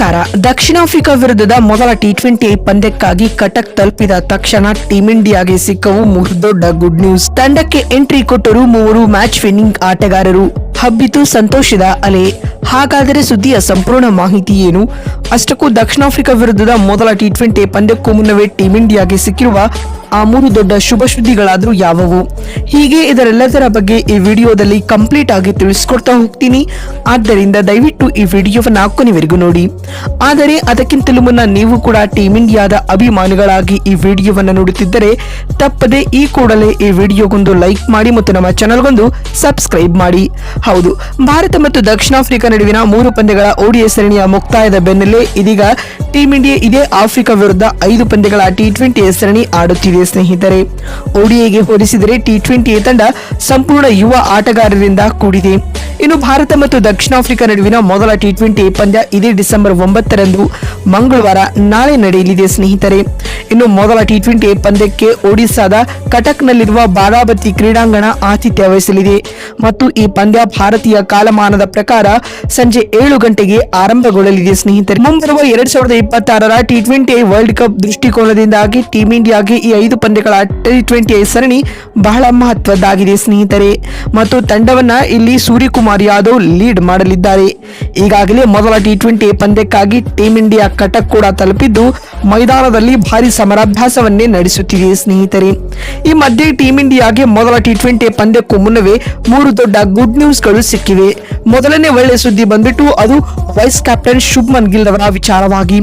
ನಮಸ್ಕಾರ ದಕ್ಷಿಣ ಆಫ್ರಿಕಾ ವಿರುದ್ಧದ ಮೊದಲ ಟಿ ಟ್ವೆಂಟಿ ಪಂದ್ಯಕ್ಕಾಗಿ ಕಟಕ್ ತಲುಪಿದ ತಕ್ಷಣ ಟೀಮ್ ಇಂಡಿಯಾಗೆ ಸಿಕ್ಕವು ದೊಡ್ಡ ಗುಡ್ ನ್ಯೂಸ್ ತಂಡಕ್ಕೆ ಎಂಟ್ರಿ ಕೊಟ್ಟರು ಮೂವರು ಮ್ಯಾಚ್ ವಿನ್ನಿಂಗ್ ಆಟಗಾರರು. ಹಬ್ಬಿತು ಸಂತೋಷದ ಅಲೆ. ಹಾಗಾದರೆ ಸುದ್ದಿಯ ಸಂಪೂರ್ಣ ಮಾಹಿತಿ ಏನು? ಅಷ್ಟಕ್ಕೂ ದಕ್ಷಿಣ ಆಫ್ರಿಕಾ ವಿರುದ್ಧದ ಮೊದಲ ಟಿ ಟ್ವೆಂಟಿ ಪಂದ್ಯಕ್ಕೂ ಮುನ್ನವೇ ಟೀಂ ಇಂಡಿಯಾಗೆ ಸಿಕ್ಕಿರುವ ಆ ಮೂರು ದೊಡ್ಡ ಶುಭ ಸುದ್ದಿಗಳಾದ್ರೂ ಯಾವುವು? ಹೀಗೆ ಇದರೆಲ್ಲದರ ಬಗ್ಗೆ ಈ ವಿಡಿಯೋದಲ್ಲಿ ಕಂಪ್ಲೀಟ್ ಆಗಿ ತಿಳಿಸ್ಕೊಡ್ತಾ ಹೋಗ್ತೀನಿ. ಆದ್ದರಿಂದ ದಯವಿಟ್ಟು ಈ ವಿಡಿಯೋವನ್ನ ಕೊನೆವರೆಗೂ ನೋಡಿ. ಆದರೆ ಅದಕ್ಕಿಂತಲೂ ಮುನ್ನ ನೀವು ಕೂಡ ಟೀಮ್ ಇಂಡಿಯಾದ ಅಭಿಮಾನಿಗಳಾಗಿ ಈ ವಿಡಿಯೋವನ್ನು ನೋಡುತ್ತಿದ್ದರೆ ತಪ್ಪದೆ ಈ ಕೂಡಲೇ ಈ ವಿಡಿಯೋಗೊಂದು ಲೈಕ್ ಮಾಡಿ ಮತ್ತು ನಮ್ಮ ಚಾನಲ್ಗೊಂದು ಸಬ್ಸ್ಕ್ರೈಬ್ ಮಾಡಿ. ಹೌದು, ಭಾರತ ಮತ್ತು ದಕ್ಷಿಣ ಆಫ್ರಿಕಾ ನಡುವಿನ ಮೂರು ಪಂದ್ಯಗಳ ಓಡಿಎ ಸರಣಿಯ ಮುಕ್ತಾಯದ ಬೆನ್ನಲ್ಲೇ ಇದೀಗ ಟೀಂ ಇಂಡಿಯಾ ಇದೇ ಆಫ್ರಿಕಾ ವಿರುದ್ಧ ಐದು ಪಂದ್ಯಗಳ ಟಿ ಟ್ವೆಂಟಿ ಸರಣಿ ಆಡುತ್ತಿದೆ. ಸ್ನೇಹಿತರೆ. ಓಡಿಎಗೆ ಹೋಲಿಸಿದರೆ ಟಿ ಟ್ವೆಂಟಿ ತಂಡ ಸಂಪೂರ್ಣ ಯುವ ಆಟಗಾರರಿಂದ ಕೂಡಿದೆ. ಇನ್ನು ಭಾರತ ಮತ್ತು ದಕ್ಷಿಣ ಆಫ್ರಿಕಾ ನಡುವಿನ ಮೊದಲ ಟಿ ಟ್ವೆಂಟಿ ಪಂದ್ಯ ಇದೇ ಡಿಸೆಂಬರ್ ಒಂಬತ್ತರಂದು ಮಂಗಳವಾರ ನಾಳೆ ನಡೆಯಲಿದೆ ಸ್ನೇಹಿತರೆ. ಇನ್ನು ಮೊದಲ ಟಿ ಟ್ವೆಂಟಿ ಪಂದ್ಯಕ್ಕೆ ಒಡಿಶಾದ ಕಟಕ್ನಲ್ಲಿರುವ ಬಾರಾಬತಿ ಕ್ರೀಡಾಂಗಣ ಆತಿಥ್ಯ ವಹಿಸಲಿದೆ. ಮತ್ತು ಈ ಪಂದ್ಯ ಭಾರತೀಯ ಕಾಲಮಾನದ ಪ್ರಕಾರ ಸಂಜೆ ಏಳು ಗಂಟೆಗೆ ಆರಂಭಗೊಳ್ಳಲಿದೆ. ಸ್ನೇಹಿತರೆ, ಮುಂಬರುವ ಎರಡ್ ಸಾವಿರದ ಇಪ್ಪತ್ತಾರರ ಟಿ ಟ್ವೆಂಟಿ ವರ್ಲ್ಡ್ ಕಪ್ ದೃಷ್ಟಿಕೋನದಿಂದಾಗಿ ಟೀಂ ಇಂಡಿಯಾಗೆ ಈ ಐದು ಪಂದ್ಯಗಳ ಟಿ ಟ್ವೆಂಟಿ ಸರಣಿ ಬಹಳ ಮಹತ್ವದ್ದಾಗಿದೆ. ಸ್ನೇಹಿತರೆ, ಮತ್ತು ತಂಡವನ್ನ ಇಲ್ಲಿ ಸೂರ್ಯಕುಮಾರ್ ಯಾದವ್ ಲೀಡ್ ಮಾಡಲಿದ್ದಾರೆ. ಈಗಾಗಲೇ ಮೊದಲ ಟಿ ಟ್ವೆಂಟಿ ಪಂದ್ಯಕ್ಕಾಗಿ ಟೀಂ ಇಂಡಿಯಾ ಕಟಕ್ ಕೂಡ ತಲುಪಿದ್ದು, ಮೈದಾನದಲ್ಲಿ ಭಾರಿ ಸಮರಾಭ್ಯಾಸವನ್ನೇ ನಡೆಸುತ್ತಿದೆ ಸ್ನೇಹಿತರೆ. ಈ ಮಧ್ಯೆ ಟೀಂ ಇಂಡಿಯಾಗೆ ಮೊದಲ ಟಿ ಟ್ವೆಂಟಿ ಪಂದ್ಯಕ್ಕೂ ಮುನ್ನವೇ ಮೂರು ದೊಡ್ಡ ಗುಡ್ ನ್ಯೂಸ್ಗಳು ಸಿಕ್ಕಿವೆ. ಮೊದಲನೇ ಒಳ್ಳೆಯ ಸುದ್ದಿ ಬಂದ್ಬಿಟ್ಟು ಅದು ವೈಸ್ ಕ್ಯಾಪ್ಟನ್ ಶುಭ್ಮನ್ ಗಿಲ್ ಅವರ ವಿಚಾರವಾಗಿ.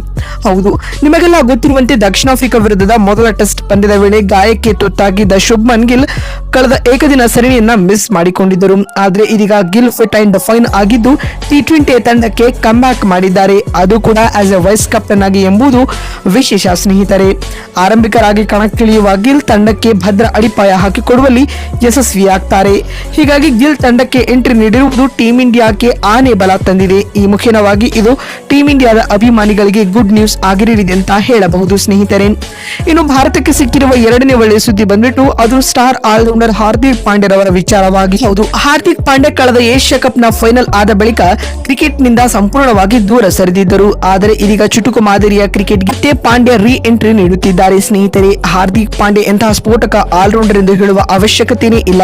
ಹೌದು. ನಿಮಗೆಲ್ಲ ಗೊತ್ತಿರುವಂತೆ ದಕ್ಷಿಣ ಆಫ್ರಿಕಾ ವಿರುದ್ಧದ ಮೊದಲ ಟೆಸ್ಟ್ ಪಂದ್ಯದ ವೇಳೆ ಗಾಯಕ್ಕೆ ತುತ್ತಾಗಿದ್ದ ಶುಭ್ಮನ್ ಗಿಲ್ ಕಳೆದ ಏಕದಿನ ಸರಣಿಯನ್ನ ಮಿಸ್ ಮಾಡಿಕೊಂಡಿದ್ದರು. ಆದರೆ ಇದೀಗ ಗಿಲ್ ಫಿಟ್ ಅಂಡ್ ಫೈನ್ ಆಗಿದ್ದು ಟಿ ಟ್ವೆಂಟಿ ತಂಡಕ್ಕೆ ಕಮ್ ಬ್ಯಾಕ್ ಮಾಡಿದ್ದಾರೆ. ಅದು ಕೂಡ ಆಸ್ ಎ ವೈಸ್ ಕ್ಯಾಪ್ಟನ್ ಆಗಿ ಎಂಬುದು ವಿಶೇಷ ಸ್ನೇಹಿತರೆ. ಆರಂಭಿಕರಾಗಿ ಕಣಕ್ಕಿಳಿಯುವ ಗಿಲ್ ತಂಡಕ್ಕೆ ಭದ್ರ ಅಡಿಪಾಯ ಹಾಕಿಕೊಡುವಲ್ಲಿ ಯಶಸ್ವಿಯಾಗ್ತಾರೆ. ಹೀಗಾಗಿ ಗಿಲ್ ತಂಡಕ್ಕೆ ಎಂಟ್ರಿ ನೀಡಿರುವುದು ಟೀಂ ಇಂಡಿಯಾಕ್ಕೆ ಆನೆ ಬಲ ತಂದಿದೆ. ಈ ಮುಖೇನವಾಗಿ ಇದು ಟೀಂ ಇಂಡಿಯಾದ ಅಭಿಮಾನಿಗಳಿಗೆ ಗುಡ್ ನ್ಯೂಸ್ ಆಗಿರಲಿದೆ ಅಂತ ಹೇಳಬಹುದು. ಸ್ನೇಹಿತರೆ, ಇನ್ನು ಭಾರತಕ್ಕೆ ಸಿಕ್ಕಿರುವ ಎರಡನೇ ಒಳ್ಳೆಯ ಸುದ್ದಿ ಬಂದ್ಬಿಟ್ಟು, ಅದು ಸ್ಟಾರ್ ಆಲ್ರೌಂಡರ್ ಹಾರ್ದಿಕ್ ಪಾಂಡ್ಯರವರ ವಿಚಾರವಾಗಿ ಹೌದು. ಹಾರ್ದಿಕ್ ಪಾಂಡ್ಯ ಕಳೆದ ಏಷ್ಯಾ ಕಪ್ನ ಫೈನಲ್ ಆದ ಬಳಿಕ ಕ್ರಿಕೆಟ್ನಿಂದ ಸಂಪೂರ್ಣವಾಗಿ ದೂರ ಸರಿದಿದ್ದರು. ಆದರೆ ಇದೀಗ ಚುಟುಕು ಮಾದರಿಯ ಕ್ರಿಕೆಟ್ಗೆ ಪಾಂಡ್ಯ ರೀ ಎಂಟ್ರಿ ನೀಡುತ್ತಿದ್ದಾರೆ. ಸ್ನೇಹಿತರೆ, ಹಾರ್ದಿಕ್ ಪಾಂಡ್ಯ ಎಂತಹ ಸ್ಫೋಟಕ ಆಲ್ರೌಂಡರ್ ಎಂದು ಹೇಳುವ ಅವಶ್ಯಕತೆಯೇ ಇಲ್ಲ.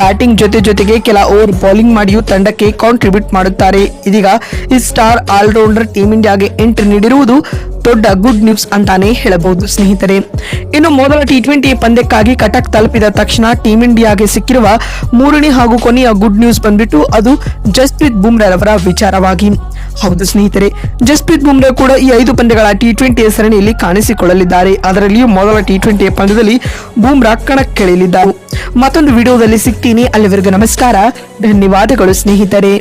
ಬ್ಯಾಟಿಂಗ್ ಜೊತೆ ಜೊತೆಗೆ ಕೆಲ ಓವರ್ ಬೌಲಿಂಗ್ ಮಾಡಿಯೂ ತಂಡಕ್ಕೆ ಕಾಂಟ್ರಿಬ್ಯೂಟ್ ಮಾಡುತ್ತಾರೆ. ಇದೀಗ ಈ ಸ್ಟಾರ್ ಆಲ್ರೌಂಡರ್ ಟೀಮ್ ಇಂಡಿಯಾಗೆ ಎಂಟ್ರಿ ನೀಡಿರುವುದು ದೊಡ್ಡ ಗುಡ್ ನ್ಯೂಸ್ ಅಂತಾನೆ ಹೇಳಬಹುದು ಸ್ನೇಹಿತರೆ. ಇನ್ನು ಮೊದಲ ಟಿ ಟ್ವೆಂಟಿ ಪಂದ್ಯಕ್ಕಾಗಿ ಕಟಕ್ ತಲುಪಿದ ತಕ್ಷಣ ಟೀಂ ಇಂಡಿಯಾಗೆ ಸಿಕ್ಕಿರುವ ಮೂರನೇ ಹಾಗೂ ಕೊನೆಯ ಗುಡ್ ನ್ಯೂಸ್ ಬಂದ್ಬಿಟ್ಟು ಅದು ಜಸ್ಪ್ರೀತ್ ಬುಮ್ರಾರವರ ವಿಚಾರವಾಗಿ. ಹೌದು ಸ್ನೇಹಿತರೆ, ಜಸ್ಪ್ರೀತ್ ಬುಮ್ರಾ ಕೂಡ ಈ ಐದು ಪಂದ್ಯಗಳ ಟಿ ಟ್ವೆಂಟಿ ಸರಣಿಯಲ್ಲಿ ಕಾಣಿಸಿಕೊಳ್ಳಲಿದ್ದಾರೆ. ಅದರಲ್ಲಿಯೂ ಮೊದಲ ಟಿ ಟ್ವೆಂಟಿ ಪಂದ್ಯದಲ್ಲಿ ಬುಮ್ರಾ ಕಣಕ್ಕಿಳಿಯಲಿದ್ದಾರೆ. ಮತ್ತೊಂದು ವಿಡಿಯೋದಲ್ಲಿ ಸಿಗ್ತೀನಿ. ಅಲ್ಲಿವರೆಗೂ ನಮಸ್ಕಾರ. ಧನ್ಯವಾದಗಳು ಸ್ನೇಹಿತರೆ.